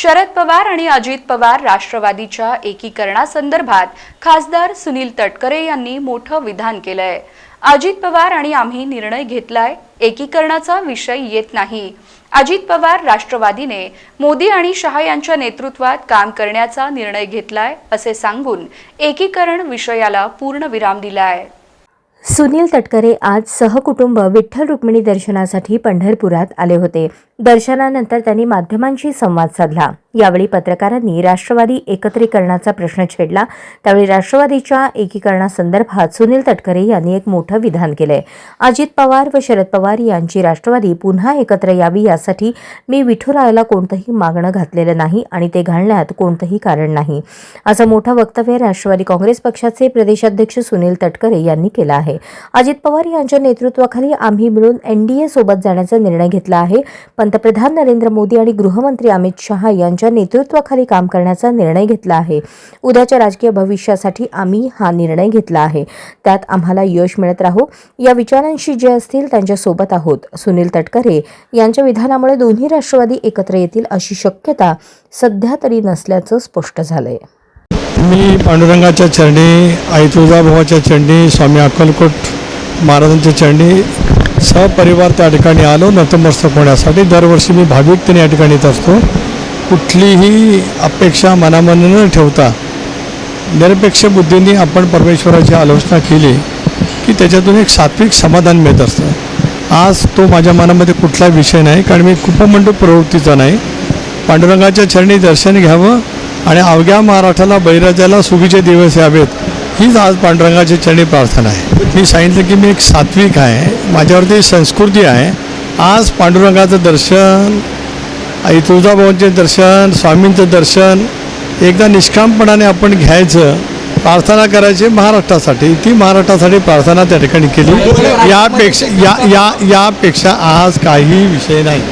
शरद पवार आणि अजित पवार राष्ट्रवादीच्या एकीकरणासंदर्भात खासदार सुनील तटकरे यांनी मोठं विधान केलंय. अजित पवार आणि आम्ही निर्णय घेतलाय एकीकरणाचा विषय येत नाही. अजित पवार राष्ट्रवादीने मोदी आणि शहा यांच्या नेतृत्वात काम करण्याचा निर्णय घेतलाय असे सांगून एकीकरण विषयाला पूर्ण विराम दिलाय. सुनील तटकरे आज सहकुटुंब विठ्ठल रुक्मिणी दर्शनासाठी पंढरपुरात आले होते. दर्शनानंतर त्यांनी माध्यमांशी संवाद साधला. यावेळी पत्रकारांनी राष्ट्रवादी एकत्रीकरणाचा प्रश्न छेडला. त्यावेळी राष्ट्रवादीच्या एकीकरणासंदर्भात सुनील तटकरे यांनी एक मोठं विधान केलंय. अजित पवार व शरद पवार यांची राष्ट्रवादी पुन्हा एकत्र यावी यासाठी मी विठुरायाला कोणतंही मागणं घातलेलं नाही आणि ते घालण्यात कोणतंही कारण नाही. असं मोठं वक्तव्य राष्ट्रवादी काँग्रेस पक्षाचे प्रदेशाध्यक्ष सुनील तटकरे यांनी केलं आहे. अजित पवार यांच्या नेतृत्वाखाली आम्ही मिळून एनडीए सोबत जाण्याचा निर्णय घेतला आहे. पण पंतप्रधान नरेंद्र मोदी आणि गृहमंत्री अमित शहा यांच्या नेतृत्वाखाली काम करण्याचा निर्णय घेतला आहे. उद्याच्या राजकीय भविष्यासाठी आम्ही हा निर्णय घेतला आहे. त्यात आम्हाला यश मिळत राहू. या विचारांशी जे असतील त्यांच्यासोबत आहोत. सुनील तटकरे यांच्या विधानामुळे दोन्ही राष्ट्रवादी एकत्र येतील अशी शक्यता सध्या तरी नसल्याचं स्पष्ट झालंय. मी पांडुरंगाच्या चरणी आई तुळजाभावाच्या चरणी स्वामी अक्कलकोट महाराजांच्या चरणी सहपरिवार त्या ठिकाणी आलो नतमस्तक होण्यासाठी. दरवर्षी मी भाविकतेने या ठिकाणी येत असतो. कुठलीही अपेक्षा मनामन न ठेवता निरपेक्ष बुद्धीने आपण परमेश्वराची आलोचना केली की त्याच्यातून एक सात्विक समाधान मिळत असतं. आज तो माझ्या मनामध्ये कुठला विषय नाही कारण मी कुपमंडू प्रवृत्तीचा नाही. पांडुरंगाच्या चरणी दर्शन घ्यावं आणि अवघ्या महाराष्ट्राला बैराजाला सुगीचे दिवस यावेत. हीच आज पांडुरंगाची चरणी प्रार्थना आहे. मी सांगितलं की मी एक सात्विक आहे. माझ्यावरती संस्कृती आहे. आज पांडुरंगाचं दर्शन आई तुळजाभवनचे दर्शन स्वामींचं दर्शन एकदा निष्कामपणाने आपण घ्यायचं प्रार्थना करायची महाराष्ट्रासाठी. ती महाराष्ट्रासाठी प्रार्थना त्या ठिकाणी केली. यापेक्षा या या यापेक्षा आज काही विषय नाही.